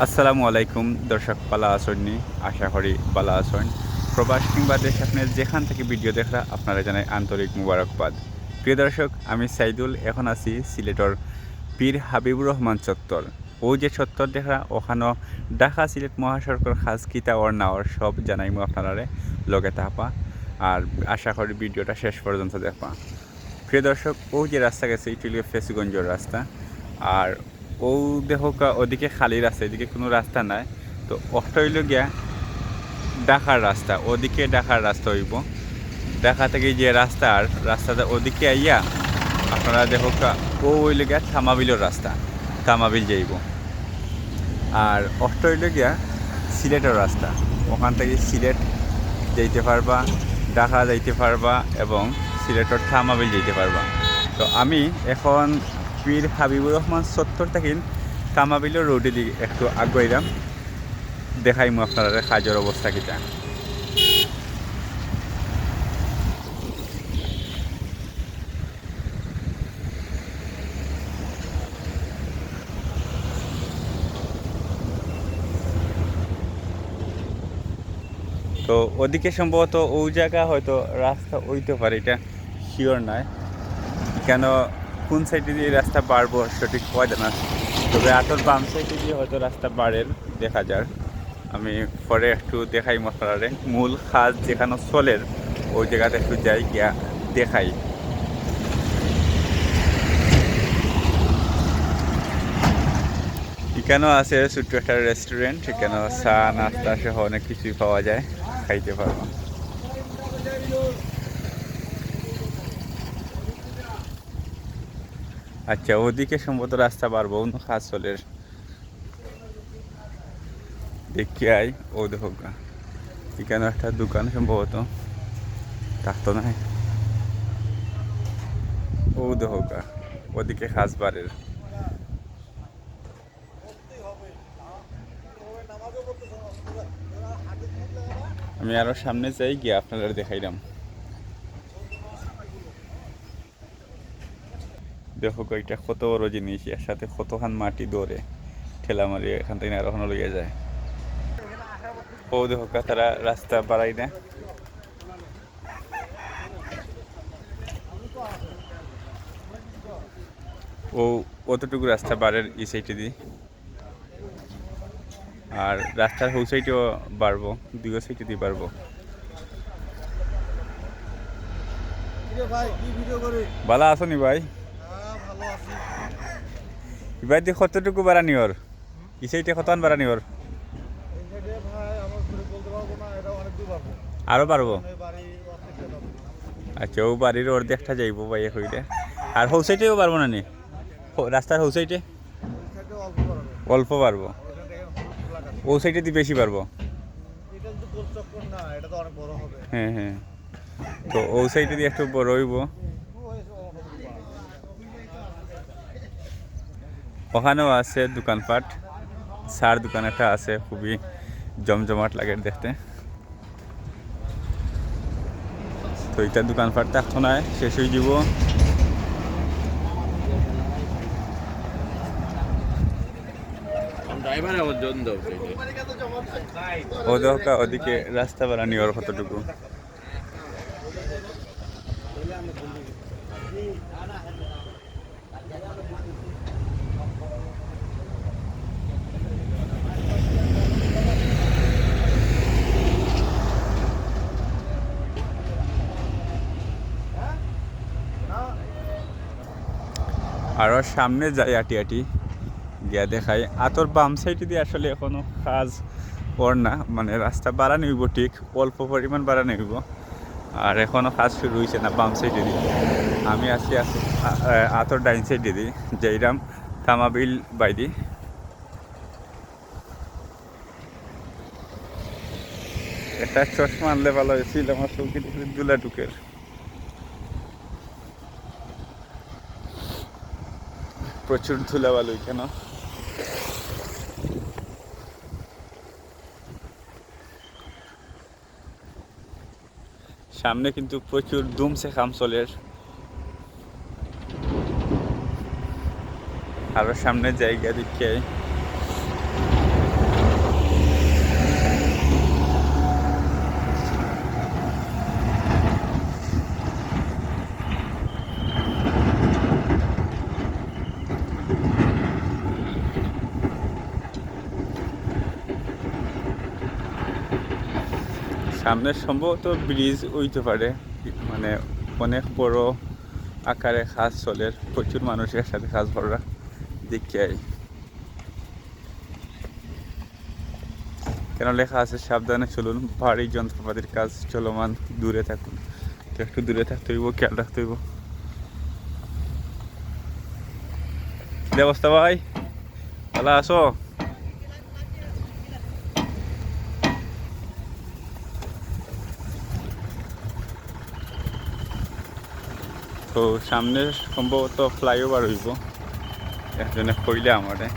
আসসালামু আলাইকুম, দর্শক পালা আসননি আশা করি পালা আসন প্রবাস কিংবা দেশ আপনার যেখান থেকে ভিডিও দেখা আপনারা জানাই আন্তরিক মুবারকবাদ। প্রিয় দর্শক, আমি সাইদুল, এখন আছি সিলেটর পীর হাবিবুর রহমান চত্বর। ও যে চত্বর দেখা ওখানো ঢাকা সিলেট মহাসড়কের খাস কিতা ওর নাওর সব জানাইমু আপনারা লগে তাপা আর আশা করি ভিডিওটা শেষ পর্যন্ত দেখবা। প্রিয় দর্শক, ও যে রাস্তা গেছে হলো ফেসগঞ্জের রাস্তা। আর ও দেখোকা ওদিকে খালি রাস্তা এদিকে কোনো রাস্তা নাই। তো অষ্ট হইল গিয়া ডাকার রাস্তা ওদিকে ডাকার রাস্তা হইব। ঢাকা থেকে যে রাস্তা আর রাস্তাটা ওদিকে আইয়া আপনারা দেখোকা ও হইল গিয়া থামাবিলের রাস্তা থামাবিল যাইব। আর অষ্ট হইল গিয়া সিলেটের রাস্তা ওখান থেকে সিলেট যাইতে পারবা ঢাকা যাইতে পারবা এবং সিলেটের থামাবিল যাইতে পারবা তো আমি এখন পীর হাবিবুর রহমান সত্তর থেকে তামাবিলের রোডে দিকে একটু আগুয়াইলাম দেখাইমু আপনারা কাজের অবস্থা কিটা তো ওদিকে সম্ভবত ওই জায়গা হয়তো রাস্তা ওইতে পারে, এটা শিওর নয়। কেন কোন সাইডে দিয়ে রাস্তা বাড়বো সঠিক কয় না। তবে আতর বাম সাইডে দিয়ে হয়তো রাস্তা বাড়ের দেখা যার আমি পরে একটু দেখাই মশলারে। মূল খাজ যেখানে চলের ওই জায়গাতে একটু যাই, গিয়া দেখাই। এখানেও আছে ছোট্ট একটা রেস্টুরেন্ট এখানেও চা, নাস্তা সহ অনেক কিছুই পাওয়া যায়, খাইতে পারব। আচ্ছা ওদিকে সম্ভবত রাস্তা পারব অন্য খাস চলের দেখি আই, ও দেখো। এখানে একটা দোকান সম্ভবত থাকতো নাই ও দেখো। ওদিকে খাস বাড়ির আমি আরও সামনে যাই গিয়ে আপনারা দেখাইলাম দেখো এটা কত বড় জিনিস এর সাথে কতখান মাটি দৌড়ে ঠেলা মারি এখান থেকে আর ওখানে লইয়া যায়। ও দেখো তারা রাস্তা বাড়াই না। ও অতটুকু রাস্তা বাড়ের ই সাইডে দি আর রাস্তার হৌ সাইডেও বাড়বো দুই সাইডে দিয়ে বাড়বো। ভালো আছো নি ভাই। এবার দিয়ে কতটুকু বাড়ানি ওর ই সাইডে কতক্ষণ বাড়ানি ওর এই সাইডে ভাই আমার ঘুরে বলতে পারব না এটা অনেক দূর পারব। আরও পারব? বাড়ি অর্ধেকটা আচ্ছা ও বাড়ির দেখটা যাইবো ভাই হইলে। আর হৌ সাইডেও পারব না নি? রাস্তার হৌ সাইডে এই সাইডে অল্প পারব। ও সাইডে দিয়ে বেশি পারব? বড় হ্যাঁ হ্যাঁ। তো ও সাইডে দিয়ে একটু বড় হইব ও এসে অনেক বড়। ওখানেও আছে দোকানপাট। সার দোকান একটা আছে খুবই জমজমাট লাগে দেখতে। তো এটা দোকানপাট থাকতো না শেষ হয়ে যাব। ওদিকে রাস্তা বাড়ানি ওর কতটুকু? আরও সামনে যাই আটি আটি, গিয়া দেখাই। আতর বাম সাইডে দিয়ে আসলে এখনও কাজ ওর না মানে রাস্তা বাড়ানো হইব ঠিক, অল্প পরিমাণ বাড়ানো হইব আর এখনও কাজ শুরু হয়েছে না বাম সাইডে দিয়ে। আমি আছি আছি আতর ডাইন সাইডে দিই যাইরাম তামাবিল বাইদি। একটা চশমা আনলে ভালো হয়েছিল আমার চৌকি দুলা টুকের প্রচুর ধুলাবালু কেন? সামনে কিন্তু প্রচুর দুমছে খামসলের আরও সামনে জায়গা দেখে সামনে সম্ভবত ব্রিজ হইতে পারে। মানে অনেক বড় আকারে কাজ চলে, প্রচুর মানুষের সাথে কাজ করা দেখি কেন লেখা আছে, সাবধানে চলুন, ভারী যন্ত্রপাতির কাজ চলমান, দূরে থাকুন। একটু দূরে থাকতে হইব, খেয়াল রাখতে হইব। কি অবস্থা ভাই? ভালো আছো? তো সামনে সম্ভবত ফ্লাইওভার হইব। একজনে জন্য কইলে আমারে।